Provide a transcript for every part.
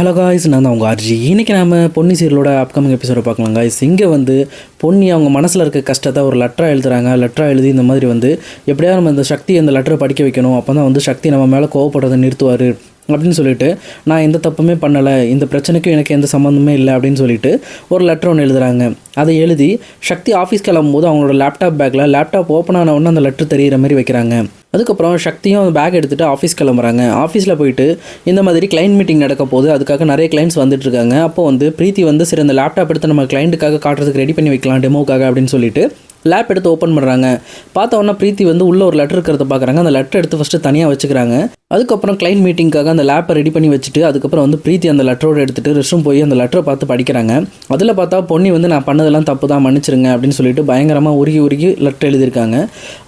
Hello guys நான் தான் உங்கள் ஆர்ஜி இன்றைக்கி நம்ம பொன்னி சீரியலோட அப்கமிங் எபிசோட பார்க்கலாம் காய்ஸ் இங்கே வந்து பொன்னி அவங்க மனசில் இருக்க கஷ்டத்தை ஒரு லெட்டராக எழுதுறாங்க. லெட்டராக எழுதி இந்த மாதிரி வந்து எப்படியாவது நம்ம இந்த சக்தி அந்த லெட்டரை படிக்க வைக்கணும். அப்போ தான் வந்து சக்தி நம்ம மேலே கோவப்படுறதை நிறுத்துவார். அப்படின்னு சொல்லிட்டு நான் எந்த தப்புமே பண்ணலை இந்த பிரச்சனைக்கும் எனக்கு எந்த சம்மந்தமே இல்லை அப்படின்னு சொல்லிட்டு ஒரு லெட்டர் ஒன்று எழுதுறாங்க. அதை எழுதி சக்தி ஆஃபீஸ் கிளம்பும்போது அவங்களோட லேப்டாப் பேக்கில் லேப்டாப் ஓப்பன் ஆன உடனே அந்த லெட்டர் தெரியிற மாதிரி வைக்கிறாங்க. அதுக்கப்புறம் சக்தியும் அந்த பேக் எடுத்துகிட்டு ஆஃபீஸ் கிளம்புறாங்க. ஆஃபீஸில் போயிட்டு இந்த மாதிரி கிளைண்ட் மீட்டிங் நடக்க போகுது அதுக்காக நிறைய கிளைண்ட்ஸ் வந்துட்டுருக்காங்க அப்போ வந்து பிரீத்தி வந்து சரி அந்த லேப்டாப் எடுத்து நம்ம கிளைண்ட்டுக்காக காட்டுறதுக்கு ரெடி பண்ணி வைக்கலாம் டெமோக்காக அப்படின்னு சொல்லிட்டு லேப் எடுத்து ஓப்பன் பண்ணுறாங்க பார்த்த உடனே பிரீத்தி வந்து உள்ள ஒரு லெட்டர் இருக்கிறத பார்க்குறாங்க. அந்த லெட்டர் எடுத்து ஃபஸ்ட்டு தனியாக வச்சுக்கிறாங்க. அதுக்கப்புறம் கிளைண்ட் மீட்டிங்காக அந்த லேப்பை ரெடி பண்ணி வச்சுட்டு அதுக்கப்புறம் வந்து பிரீத்தி அந்த லெட்டரோடு எடுத்துகிட்டு ரெஸ்ட்ரூம் போய் அந்த லெட்டரை பார்த்து படிக்கிறாங்க. அதில் பார்த்தா பொன்னி வந்து நான் பண்ணதெல்லாம் தப்பு தான் மன்னிச்சிருங்க அப்படின்னு சொல்லிட்டு பயங்கரமாக உருகி உருகி லெட்டர் எழுதியிருக்காங்க.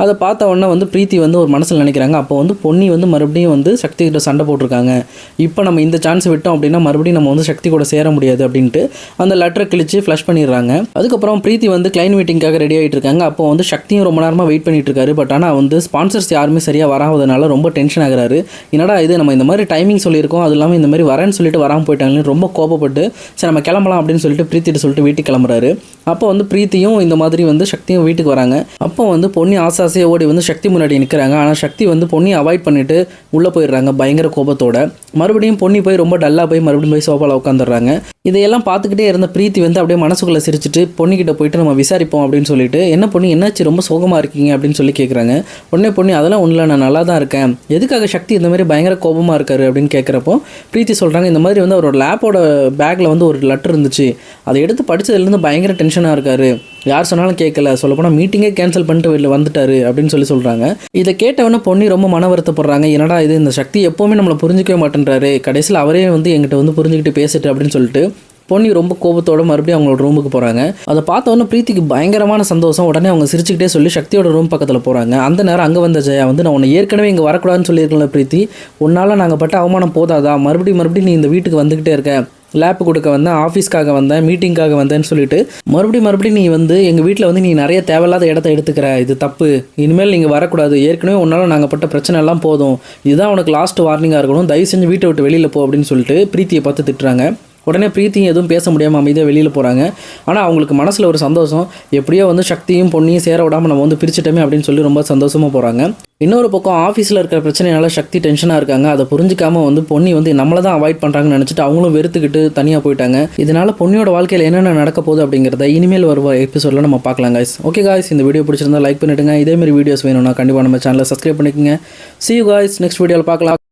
அதை பார்த்த உடனே வந்து பிரீத்தி வந்து ஒரு மனசில் நினைக்கிறாங்க. அப்போ வந்து பொன்னி வந்து மறுபடியும் வந்து சக்தி கிட்ட சண்டை போட்டிருக்காங்க. இப்போ நம்ம இந்த சான்ஸ் விட்டோம் அப்படின்னா மறுபடியும் நம்ம வந்து சக்தி கூட சேர முடியாது அப்படின்ட்டு அந்த லெட்டரை கிழிச்சு ஃப்ளஷ் பண்ணிடுறாங்க. அதுக்கப்புறம் பிரீத்தி வந்து கிளைண்ட் மீட்டிங்காக ரெடி ஆகிட்டு இருக்காங்க. அப்போ வந்து சக்தியும் ரொம்ப நேரமாக வெயிட் பண்ணிட்டு இருக்காரு. பட் ஆனால் வந்து ஸ்பான்சர்ஸ் யாருமே சரியாக வராதனால ரொம்ப டென்ஷன் ஆகிறாரு. என்னடா இது நம்ம இந்த மாதிரி டைமிங் சொல்லியிருக்கோம். அது இல்லாமல் இந்த மாதிரி வரேன்னு சொல்லிட்டு வராமல் போயிட்டாங்கன்னு ரொம்ப கோபப்பட்டு சரி நம்ம கிளம்பலாம் அப்படின்னு சொல்லிட்டு பிரீத்திட்டு சொல்லிட்டு வீட்டுக்கு கிளம்புறாரு. அப்போ வந்து பிரீத்தியும் இந்த மாதிரி வந்து சக்தியும் வீட்டுக்கு வராங்க. அப்போ வந்து பொன்னி ஆசாசையை ஓடி வந்து சக்தி முன்னாடி நிற்கிறாங்க ஆனால் சக்தி வந்து பொன்னியை அவாய்ட் பண்ணிட்டு உள்ளே போயிடுறாங்க பயங்கர கோபத்தோட. மறுபடியும் பொன்னி போய் ரொம்ப டல்லாக போய் மறுபடியும் போய் சோஃபாவில் உட்காந்துடுறாங்க இதையெல்லாம் பார்த்துக்கிட்டே இருந்த பிரீத்தி வந்து அப்படியே மனசுக்குள்ளே சிரிச்சிட்டு பொண்ணிக்கிட்ட போயிட்டு நம்ம விசாரிப்போம் அப்படின்னு சொல்லிட்டு என்ன பொண்ணு என்னாச்சு? ரொம்ப சோகமாக இருக்கீங்க அப்படின்னு சொல்லி கேட்குறாங்க உடனே பொண்ணு அதெல்லாம் ஒன்றில் நான் நல்லா தான் இருக்கேன். எதுக்காக சக்தி இந்த மாதிரி பயங்கர கோபமாக இருக்காரு? அப்படின்னு கேட்குறப்போ பிரீத்தி சொல்கிறாங்க இந்த மாதிரி வந்து அவரோட லேப்போட பேக்கில் வந்து ஒரு லெட்டர் இருந்துச்சு. அதை எடுத்து படித்ததுலேருந்து பயங்கர டென்ஷனாக இருக்காரு. யார் சொன்னாலும் கேட்கல. சொல்லப்போனால் மீட்டிங்கே கேன்சல் பண்ணிட்டு வெளியில் வந்துட்டாரு அப்படின்னு சொல்லி சொல்கிறாங்க இதை கேட்டவொன்னே பொன்னி ரொம்ப மன வருத்தப்படுறாங்க. என்னடா இது இந்த சக்தி எப்போவுமே நம்மளை புரிஞ்சிக்கவே மாட்டேன்றாரு. கடைசியில் அவரே வந்து எங்கிட்ட வந்து புரிஞ்சுக்கிட்டு பேசிட்டு அப்படின்னு சொல்லிட்டு பொன்னி ரொம்ப கோபத்தோட மறுபடியும் அவங்களோட ரூமுக்கு போகிறாங்க அதை பார்த்த உடனே பிரீத்திக்கு பயங்கரமான சந்தோஷம். உடனே அவங்க சிரிச்சுக்கிட்டே சொல்லி சக்தியோட ரூம் பக்கத்தில் போகிறாங்க அந்த நேரம் அங்கே வந்த ஜெயா வந்து நான் உன்னை ஏற்கனவே இங்கே வரக்கூடாதுன்னு சொல்லியிருக்கல பிரீத்தி. உன்னால் நாங்கள் பட்ட அவமானம் போதாதா? மறுபடியும் மறுபடியும் நீ இந்த வீட்டுக்கு வந்துக்கிட்டே இருக்க. லேப் கொடுக்க வந்தேன் ஆஃபீஸ்க்காக வந்தேன் மீட்டிங்க்காக வந்தேன்னு சொல்லிட்டு மறுபடியும் மறுபடியும் நீ வந்து எங்கள் வீட்டில் வந்து நீ நிறைய தேவையில்லாத இடத்த எடுத்துக்கிற இது தப்பு. இனிமேல் நீங்கள் வரக்கூடாது. ஏற்கனவே உன்னால் நாங்கள் பட்ட பிரச்சனை எல்லாம் போதும். இதுதான் உனக்கு லாஸ்ட் வார்னிங்காக இருக்கணும். தயவு செஞ்சு வீட்டை விட்டு வெளியில் போ அப்படின்னு சொல்லிட்டு பிரீத்தியை பார்த்து திட்டுறாங்க. உடனே பிரீத்தியும் எதுவும் பேச முடியாமல் அமைதியாக வெளியில் போகிறாங்க ஆனால் அவங்களுக்கு மனசில் ஒரு சந்தோஷம். எப்படியோ வந்து சக்தியும் பொண்ணையும் சேர விடாமல் நம்ம வந்து பிரிச்சுட்டோமே அப்படின்னு சொல்லி ரொம்ப சந்தோஷமாக போகிறாங்க இன்னொரு பக்கம் ஆஃபீஸில் இருக்கிற பிரச்சனையால சக்தி டென்ஷனாக இருக்காங்க. அதை புரிஞ்சிக்காமல் வந்து பொன்னி வந்து நம்மளை தான் அவாய்ட் பண்ணுறாங்கன்னு நினச்சிட்டு அவங்களும் வெறுத்துக்கிட்டு தனியாக போயிட்டாங்க. இதனால் பொன்னியோட வாழ்க்கையில் என்னென்ன நடக்க போகுது அப்படிங்கிறத இனிமேல் வருவ எபிசோடில் நம்ம பார்க்கலாம் காய்ஸ் ஓகே காய்ஸ் இந்த வீடியோ பிடிச்சிருந்தா லைக் பண்ணிவிடுங்க இதேமாரி வீடியோஸ் வேணும்னா கண்டிப்பாக நம்ம சேனலை சப்ஸ்கிரைப் பண்ணிக்கோங்க. சி யூ காய்ஸ் நெக்ஸ்ட் வீடியோவில் பார்க்கலாம்.